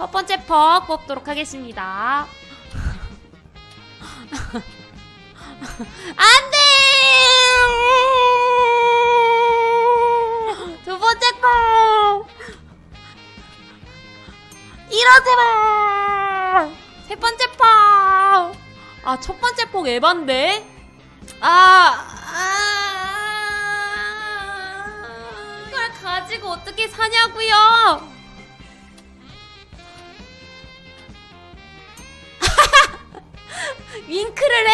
첫 번째 퍽 뽑도록 하겠습니다. 안 돼! 두 번째 퍽! 이러지 마! 세 번째 퍽! 아, 첫 번째 폭 에반데? 아, 아, 그걸 가지고 어떻게 사냐고요? 윙크를 해?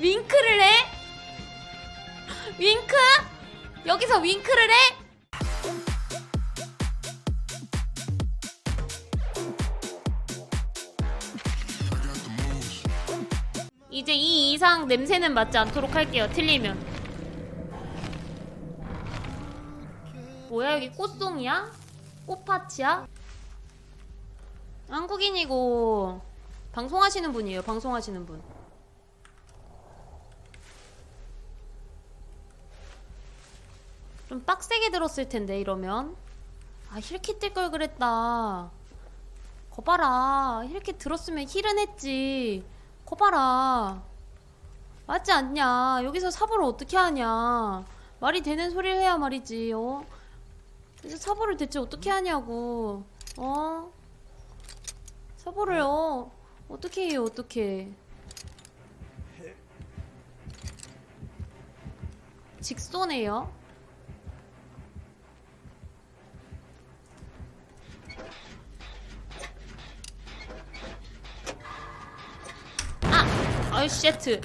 윙크를 해? 윙크? 여기서 윙크를 해? 이제 이 이상 냄새는 맡지 않도록 할게요. 틀리면. 뭐야 여기 꽃송이야? 꽃파츠야? 한국인이고 방송하시는 분이에요. 방송하시는 분. 좀 빡세게 들었을 텐데 이러면 아 힐킷 뜰 걸 그랬다. 거봐라 힐킷 들었으면 힐은 했지. 거봐라. 맞지 않냐? 여기서 사보를 어떻게 하냐? 말이 되는 소리를 해야 말이지, 어? 그래서 사보를 대체 어떻게 하냐고, 어? 사보를, 어? 어떻게 해요, 어떻게. 직소네요. 아! 아유, 쉣트.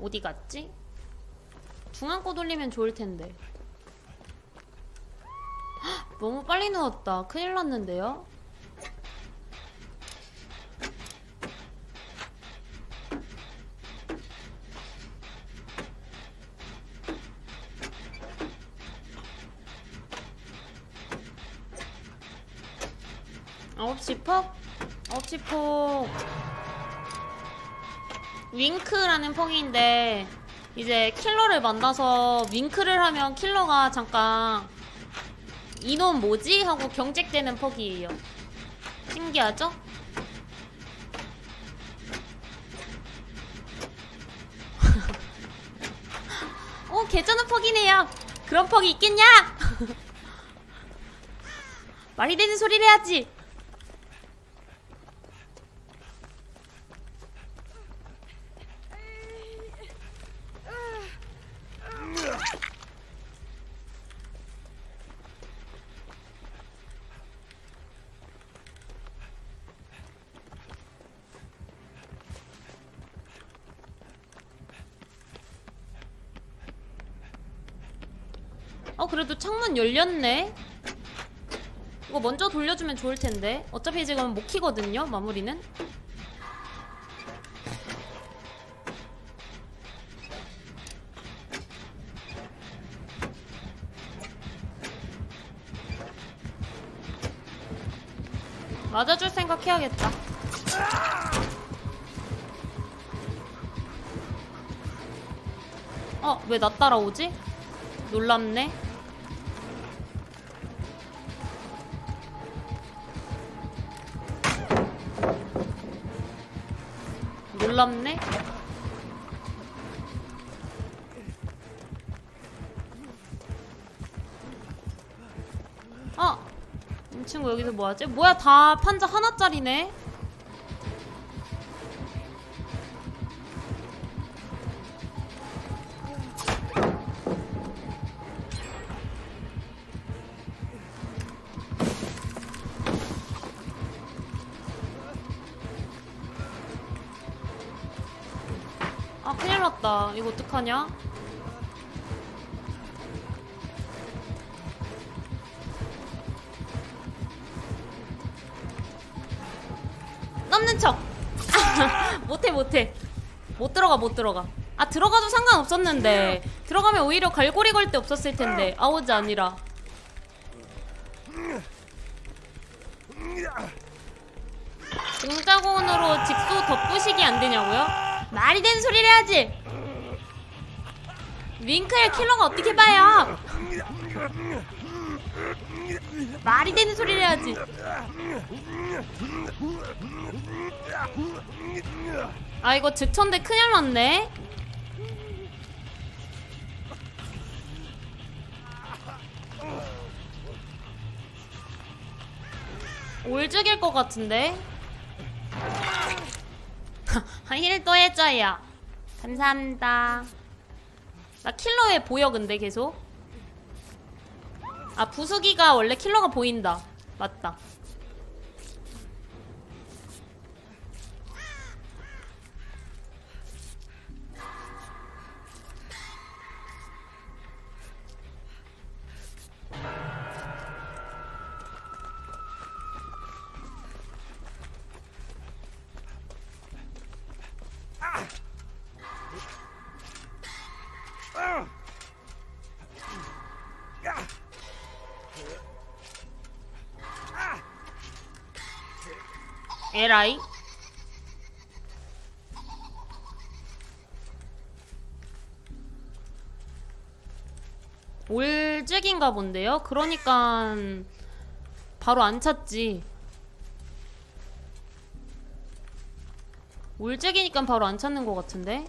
어디 갔지? 중앙 거 돌리면 좋을 텐데. 헉, 너무 빨리 누웠다. 큰일 났는데요? 아홉 시 폭? 아홉 시 폭. 윙크라는 펑인데 이제 킬러를 만나서 윙크를 하면 킬러가 잠깐 이놈 뭐지? 하고 경직되는 퍽이에요. 신기하죠? 오, 개쩌는 퍽이네요. 그런 퍽이 있겠냐? 말이 되는 소리를 해야지. 어 그래도 창문 열렸네 이거 먼저 돌려주면 좋을 텐데 어차피 지금 못 키거든요 마무리는 맞아줄 생각 해야겠다 어 왜 나 따라오지? 놀랍네. 놀랍네. 아, 이 친구 여기서 뭐하지? 뭐야 다 판자 하나짜리네. 큰일 났다. 이거 어떡하냐? 넘는 척. 못해 못해. 못 들어가 못 들어가. 아 들어가도 상관없었는데 들어가면 오히려 갈고리 걸 데 없었을 텐데 아우지 아니라. 등자공으로 직소 덧부시기 안 되냐고요? 말이 되는 소리를 해야지. 윙크를 킬러가 어떻게 봐요? 말이 되는 소리를 해야지. 아 이거 즉천대 큰일 났네. 올 죽일 것 같은데. 힐도 해줘요. 감사합니다. 나 킬러에 보여 근데 계속. 아 부수기가 원래 킬러가 보인다. 맞다. 에라이. 올잭인가 본데요? 그러니까 바로 안 찾지. 올잭이니까 바로 안 찾는 것 같은데?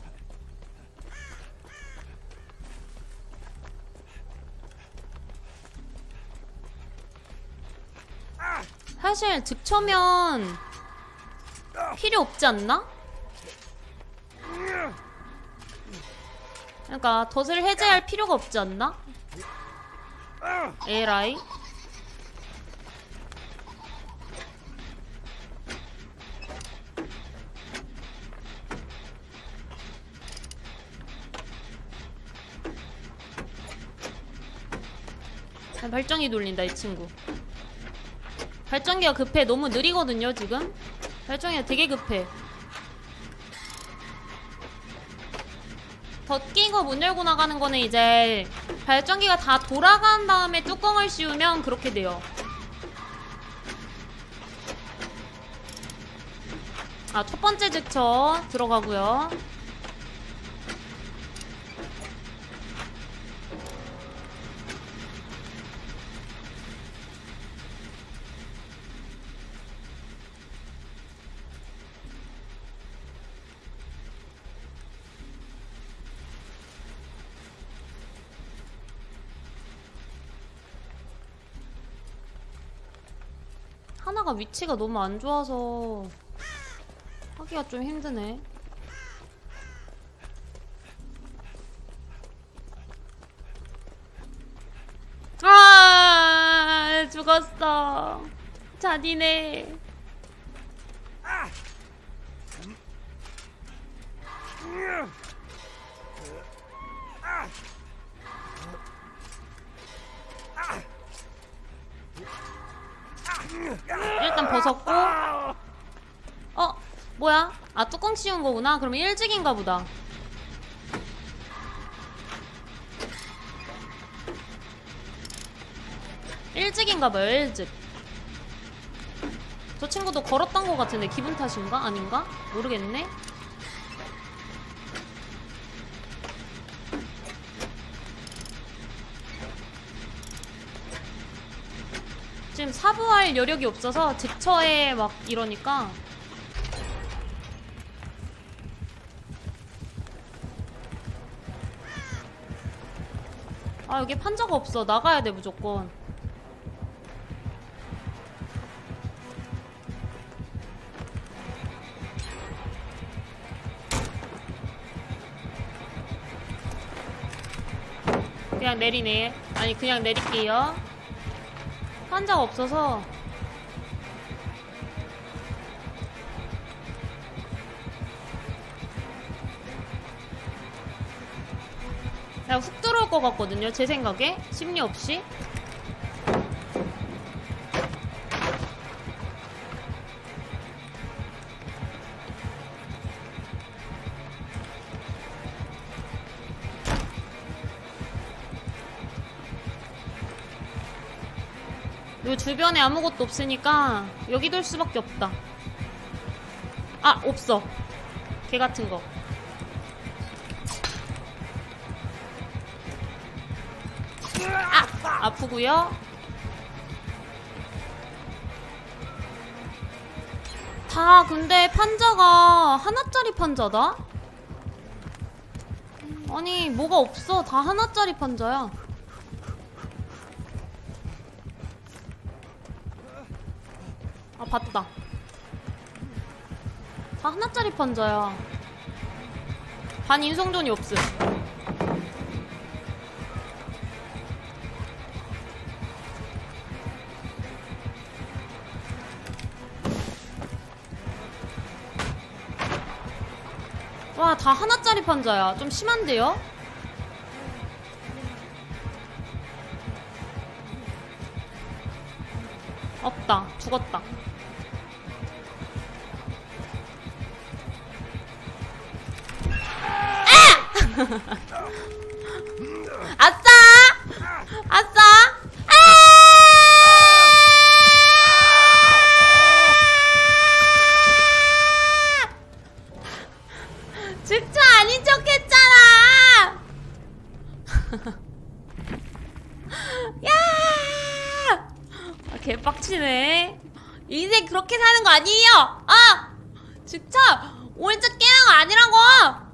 사실 득초면 필요 없지 않나? 그러니까 덫을 해제할 필요가 없지 않나? 에라이 아, 발전기 돌린다 이 친구 발전기가 급해 너무 느리거든요 지금 발전기가 되게 급해. 덧 끼고 문 열고 나가는 거는 이제 발전기가 다 돌아간 다음에 뚜껑을 씌우면 그렇게 돼요. 아 첫 번째 즉처 들어가고요 하나가 위치가 너무 안 좋아서 하기가 좀 힘드네. 아 죽었어. 잔이네. 일단 벗었고. 어 뭐야? 아 뚜껑 씌운 거구나. 그러면 일직인가 보다. 일직인가 봐요 일직 저 친구도 걸었던 거 같은데 기분 탓인가? 아닌가? 모르겠네 지금 사부할 여력이 없어서 즉처에 막 이러니까. 아 여기 판자가 없어. 나가야 돼 무조건. 그냥 내리네. 아니 그냥 내릴게요 판자가 없어서. 그냥 훅 들어올 것 같거든요 제 생각에. 심리 없이 주변에 아무것도 없으니까 여기 돌 수밖에 없다. 아 없어. 개 같은 거. 아프고요. 다 근데 판자가 하나짜리 판자다? 아니 뭐가 없어 다 하나짜리 판자야 아 봤다. 다 하나짜리 판자야. 반 인성존이 없음. 와 다 하나짜리 판자야. 좀 심한데요? 없다. 죽었다 아! 아싸! 아싸! 아! 직접 아닌 척 했잖아! 야! 아, 개빡치네. 인생 그렇게 사는 거 아니에요! 아! 직접! 오른쪽 깨는 거 아니라고!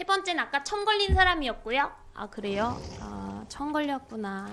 세 번째는 아까 청 걸린 사람이었고요. 아, 그래요? 아, 청 걸렸구나.